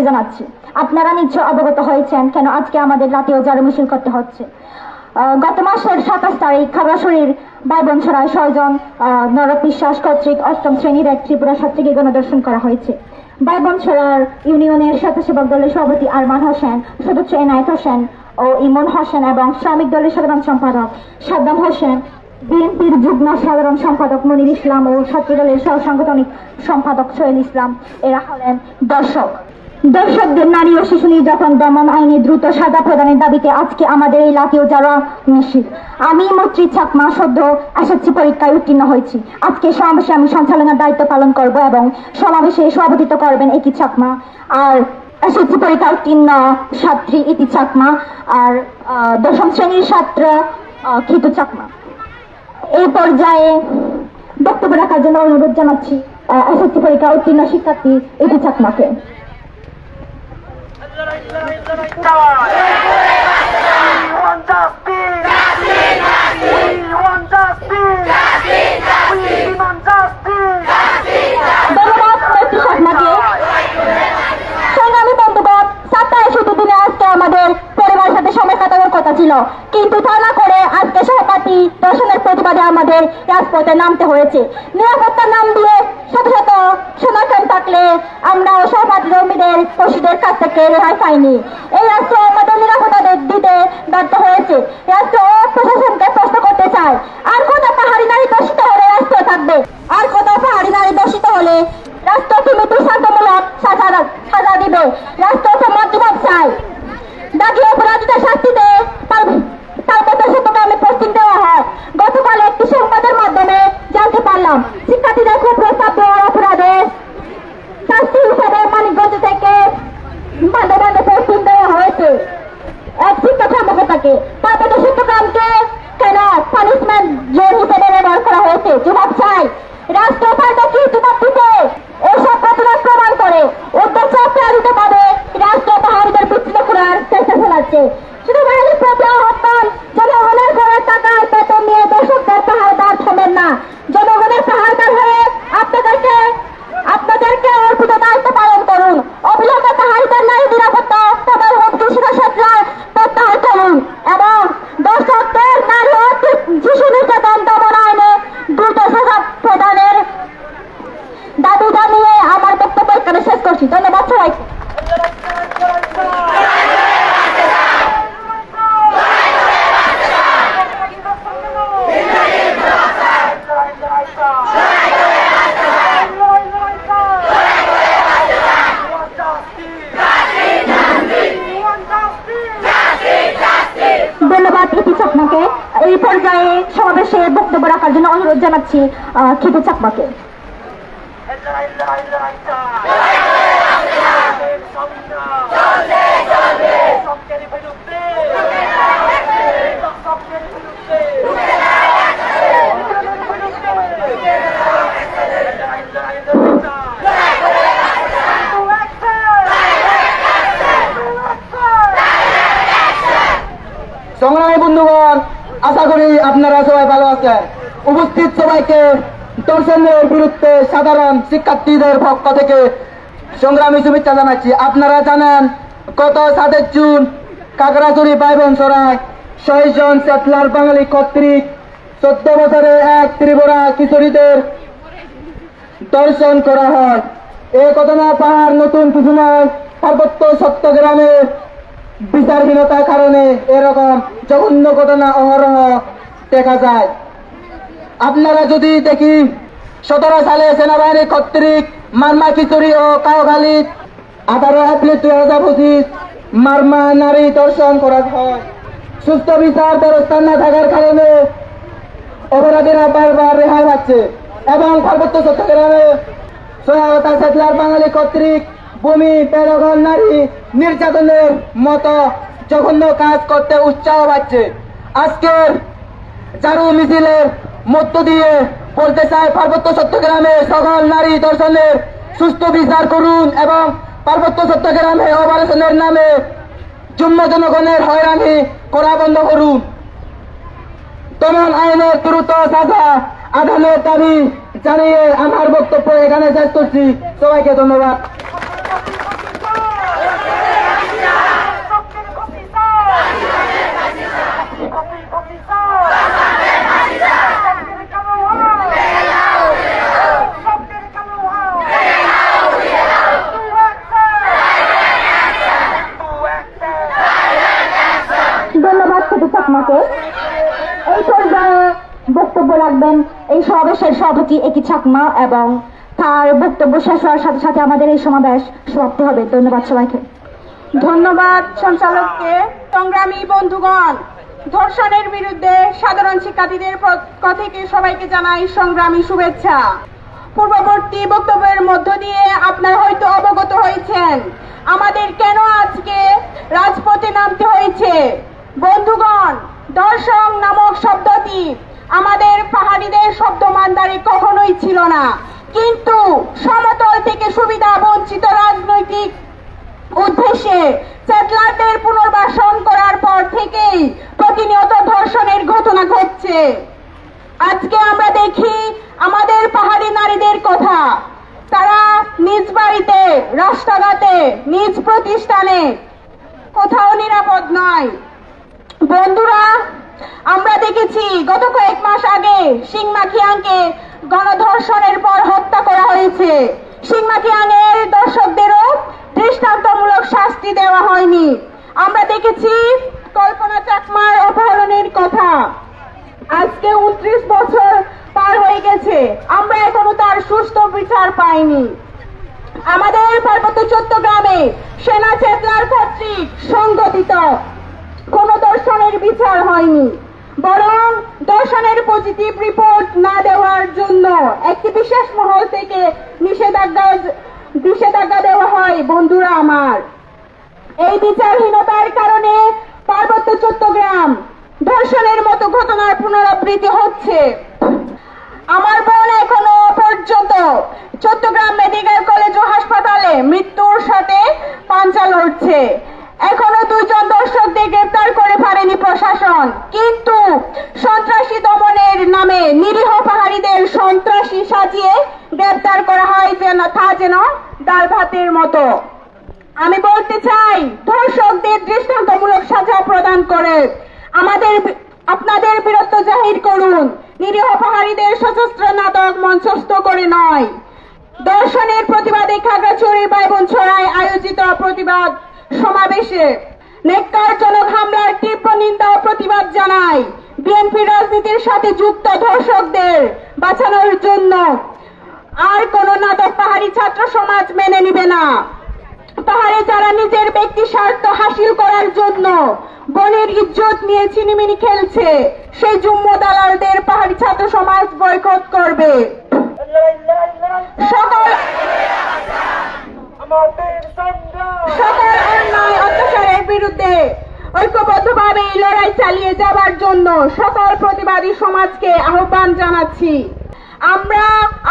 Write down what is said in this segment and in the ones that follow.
স্বাগত জানাচ্ছি। আপনারা নিশ্চয় অবগত হয়েছেন কেন আজকে আমাদের জাতীয় জারু মিছিল করতে হচ্ছে। গত মাসের সাতাশ তারিখ খাগড়াছড়ির বাইবনছড়ায় ছয়জন নরক বিশ্বাস কর্তৃক অষ্টম শ্রেণির এক ত্রিপুরা ছাত্রীকে গণদর্শন করা হয়েছে। বাইবনছড়ার ইউনিয়নের স্বেচ্ছাসেবক দলের সভাপতি আরমান হোসেন, সদস্য এনায়েত হোসেন ও ইমন হোসেন এবং শ্রমিক দলের সাধারণ সম্পাদক সাদ্দাম হোসেন, বিএনপির যুগ্ম সাধারণ সম্পাদক মনির ইসলাম ও ছাত্র দলের সহ সাংগঠনিক সম্পাদক সোহেল ইসলাম। এরা হলেন দর্শক। দর্শকদের নারী ও শিশু নির্যাতন দমন আইনে দ্রুত সাজা প্রদানের দাবিতে আজকে আমাদের এই লাঠিও যারা মিছিল আমি মৈত্রী চাকমা সদ্য এসএসসি পরীক্ষায় উত্তীর্ণ হয়েছি। আজকে সমাবেশে আমি সঞ্চালনার দায়িত্ব পালন করব এবং সমাবেশে সভাপতিত্ব করবেন একই চাকমা আর এসএসসি পরীক্ষা উত্তীর্ণ ছাত্রী ইতি চাকমা আর দশম শ্রেণির ছাত্র খিতু চাকমা এই পর্যায়ে বক্তব্য রাখার জন্য অনুরোধ জানাচ্ছি এসএসসি পরীক্ষা উত্তীর্ণ শিক্ষার্থী ইতি চাকমাকে ছিল। কিন্তু তা না করে আজকে সহপাঠী দর্শনের প্রতিবাদে আমাদের রাজপথে নামতে হয়েছে। নিরাপত্তার নাম দিয়ে শত শত থাকলে আমরা সহপাঠী কর্মীদের পশুদের কাছ থেকে রেহাই পাইনি। এই রাষ্ট্র আমাদের নিরাপত্তা দিতে ব্যর্থ হয়েছে। রাষ্ট্র প্রশাসনকে প্রশ্ন করতে চায়, আর কত পাহাড়ি নারী দোষিত হলে রাষ্ট্র থাকবে। আর কত পাহাড়ি নারী দোষিত হলে রাষ্ট্র তুমি দৃষ্টান্তমূলক সাজা সাজা দিবে। রাষ্ট্র তোমার জবাব চাই দাগি অপরাধীদের শাস্তিতে তার পার্বত্য সত্যগ্রামে পোস্টিং দেওয়া হয় গতকাল একটি সংবাদের মাধ্যমে জানতে পারলাম শিক্ষার্থীদের খুব প্রস্তাব দেওয়ার অপরাধে শাস্তি হিসাবে মানিকগঞ্জ থেকে ব্যবহার করা হয়েছে? জবাব চাই। রাষ্ট্র পাল্টা কি জবাব দিতে? এসব ঘটনা প্রমাণ করে। উদ্দেশ্য প্রেরিত ভাবে রাষ্ট্র পাহাড়িদের বিচ্ছিন্ন করার চেষ্টা শুধু বাঙালি প্রবলেম আহ্বান জনগণের ঘরের টাকায় বেতন নিয়ে দর্শকদের পাহাড়দার থামেন না জনগণের পাহাড়দার হয়ে আপনাদেরকে আপনাদেরকে অর্পিত দায়িত্ব পালন করুন অবিলম্বে পাহাড়িদের নারী নিরাপত্তা তাদের হুমকি সুরক্ষা প্রত্যাহার করুন এবং দর্শকদের নারী ও শিশু নির্যাতন দমন আইনে দ্রুত সাজা প্রদানের দাবি জানিয়ে আমার বক্তব্য এখানে শেষ করছি ধন্যবাদ সবাইকে ধন্যবাদ ইতি চাকমাকে এই পর্যায়ে সমাবেশে বক্তব্য রাখার জন্য অনুরোধ জানাচ্ছি খিতু চাকমাকে। সংগ্রামী বন্ধুগণ আশা করি আপনারা সবাই ভালো আছেন। উপস্থিত সবাইকে দর্শনের বিরুদ্ধে সাধারণ শিক্ষার্থীদের পক্ষ থেকে সংগ্রামী শুভেচ্ছা জানাচ্ছি। আপনারা জানেন, গত সাতের জুন কাকড়াচুরি বাইবন সরায় শহীদ জন সেটলার বাঙালি কর্তৃক চোদ্দ বছরে এক ত্রিপুরা কিশোরীদের দর্শন করা হয়। এই ঘটনা পাহাড় নতুন কিছু নয় পার্বত্য সত্যগ্রামে বিচারহীনতার কারণে এরকম জঘন্য ঘটনা অহরহ দেখা যায়। আপনারা যদি দেখি সতেরো সালে সেনাবাহিনী কর্তৃক মারমা খিচুড়ি ও কাউখালী আঠারো এপ্রিল দুই হাজার পঁচিশ মারমা নারী দর্শন করা হয়। সুস্থ বিচার ব্যবস্থা না থাকার কারণে অপরাধীরা বারবার রেহাই পাচ্ছে এবং পার্বত্য চট্টগ্রামে সহায়তা সেটলার বাঙালি কর্তৃক ভূমি পেরগণ নারী নির্যাতনের মতো জঘন্য কাজ করতে উৎসাহ পাচ্ছে। আজকের চারু মিছিলের মধ্য দিয়ে বলতে চাই পার্বত্য চট্টগ্রামে সকল নারী দর্শনের সুস্থ বিচার করুন এবং পার্বত্য চট্টগ্রামে অপারেশনের নামে জুম্ম জনগণের হয়রানি করা বন্ধ করুন। দমন আইনের দ্রুত সাজা আদানের দাবি জানিয়ে আমার বক্তব্য এখানে শেষ করছি। সবাইকে ধন্যবাদ। সমাবেশের সভাপতি একই চাকমা এবং তার বক্তব্য শেষ হওয়ার সাথে সাথে আমাদের এই সমাবেশ সমাপ্তি হবে। ধন্যবাদ সবাইকে। ধন্যবাদ সঞ্চালককে। সংগ্রামী বন্ধুগণ, ধর্ষণের বিরুদ্ধে সাধারণ শিক্ষার্থীদের পক্ষ থেকে সবাইকে জানাই সংগ্রামী শুভেচ্ছা। পূর্ববর্তী বক্তব্যের মধ্য দিয়ে আপনারা হয়তো অবগত হয়েছেন, আমাদের কেন আজকে রাজপথে নামতে হয়েছে বন্ধুগণ দর্শন নামক শব্দটি আমাদের পাহাড়িদের শব্দ মান্দারে কখনোই ছিল না। কিন্তু সমতল থেকে সুবিধা বঞ্চিত রাজনৈতিক উদ্দেশ্যে সেটেলাইটের পুনর্বাসন করার পর থেকেই প্রতিনিয়ত ধর্ষণের ঘটনা ঘটছে। আজকে আমরা দেখি আমাদের পাহাড়ি নারীদের কথা। তারা নিজ বাড়িতে, রাস্তাঘাটে, নিজ প্রতিষ্ঠানে কোথাও নিরাপদ নয়। বন্ধুরা, আমরা দেখেছি গত কয়েক মাস আগে সিংমাখিয়াংকে গণধর্ষণের পর হত্যা করা হয়েছে। সিংমাখিয়াংয়ের দর্শকদেরও দৃষ্টান্তমূলক শাস্তি দেওয়া হয়নি। আমরা দেখেছি কল্পনা চাকমার অপহরণের কথা। আজকে উনত্রিশ বছর পার হয়ে গেছে। আমরা এখনও তার সুস্থ বিচার পাইনি। আমাদের পার্বত্য চট্টগ্রামে সেনা চেতনার কর্তৃক সংগঠিত কোন দর্শনের বিচার হয়নি। বরং দর্শনের পজিটিভ রিপোর্ট না দেওয়ার জন্য একটি বিশেষ মহল থেকে নিষেধাজ্ঞা নিষেধাজ্ঞা দেওয়া হয়, বন্ধুরা আমার। এই বিচারহীনতার কারণে পার্বত্য চট্টগ্রাম ধর্ষণের মতো ঘটনার পুনরাবৃত্তি হচ্ছে। আমার বোন এখনও পর্যন্ত চট্টগ্রাম মেডিকেল কলেজ ও হাসপাতালে মৃত্যুর সাথে পাঞ্চা লড়ছে। এখনও দুজন দর্শকদের গ্রেপ্তার করে পারেনি প্রশাসন, কিন্তু সন্ত্রাসী দমনের নামে নিরীহ পাহাড়িদের সন্ত্রাসী সাজিয়ে গ্রেপ্তার করা হয় যেন, তা যেন ডাল ভাতের মতো। আমি বলতে চাই, ধর্ষকদের দৃষ্টান্তমূলক সাজা প্রদান করে, আমাদের আপনাদের বীরত্ব জাহির করুন। নিরীহ পাহাড়িদের সশস্ত্র নাটক মঞ্চস্থ করে নয়। দর্শনের প্রতিবাদে খাগড়াছড়ি বাইবন ছড়ায় আয়োজিত প্রতিবাদ সমাবেশে নেককারজনক হামলার তীব্র নিন্দা ও প্রতিবাদ জানায়। বিএনপি রাজনীতির সাথে যুক্ত ধর্ষকদের বাঁচানোর জন্য আর কোন নাটক পাহাড়ি ছাত্র সমাজ মেনে নিবে না। পাহাড়ে যারা নিজের ব্যক্তি স্বার্থ হাসিল করার জন্য বনের ইজ্জত নিয়ে চিনিমিনি খেলছে সেই জুম্ম দালালদের পাহাড়ি ছাত্র সমাজ বয়কট করবে। সকল সকল অন্যায় অত্যাচারের বিরুদ্ধে ঐক্যবদ্ধভাবে এই লড়াই চালিয়ে যাবার জন্য সকল প্রতিবাদী সমাজকে আহ্বান জানাচ্ছি। আমরা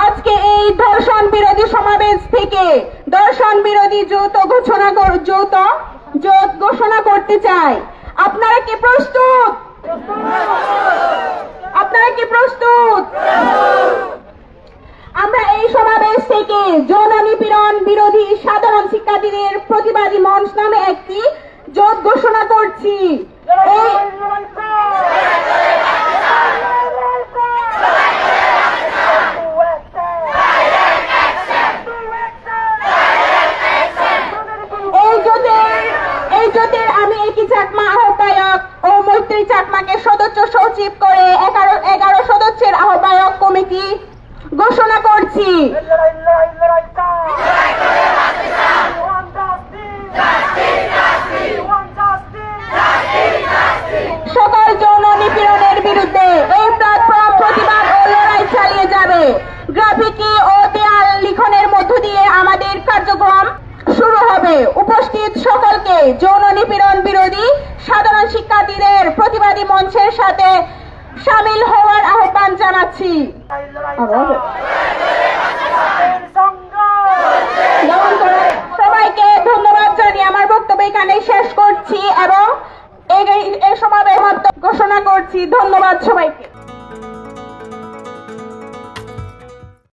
আজকে এই ধর্ষণ বিরোধী সমাবেশ থেকে ধর্ষণ বিরোধী যৌথ ঘোষণা কর- যৌথ ঘোষণা করতে চাই। আপনারা কি প্রস্তুত? আপনারা কি প্রস্তুত? আমরা এই সমাবেশ থেকে যৌন নিপীড়ন বিরোধী সাধারণ শিক্ষার্থীদের প্রতিবাদী মঞ্চ নামে একটি জোট ঘোষণা করছি। আমি চাকমা ও চাকমাকে সদস্য সচিব করে এগারো এগারো সদস্যের আহ্বায়ক কমিটি ঘোষণা করছি লড়াই লড়াই লড়াই We want justice. We want justice. সকল যৌন নিপীড়নের বিরুদ্ধে এই প্ল্যাটফর্ম প্রতিবাদ ও লড়াই চালিয়ে যাবে গ্রাফিতি ও দেয়াল লিখনের মধ্য দিয়ে আমাদের কার্যক্রম শুরু হবে। উপস্থিত সকলকে যৌন নিপীড়ন বিরোধী সাধারণ শিক্ষার্থীদের প্রতিবাদী মঞ্চের সাথে সামিল হওয়ার আহ্বান জানাচ্ছি। সবাইকে ধন্যবাদ জানিয়ে আমার বক্তব্য এখানে শেষ করছি এবং এই সমাবেশ ঘোষণা করছি। ধন্যবাদ সবাইকে।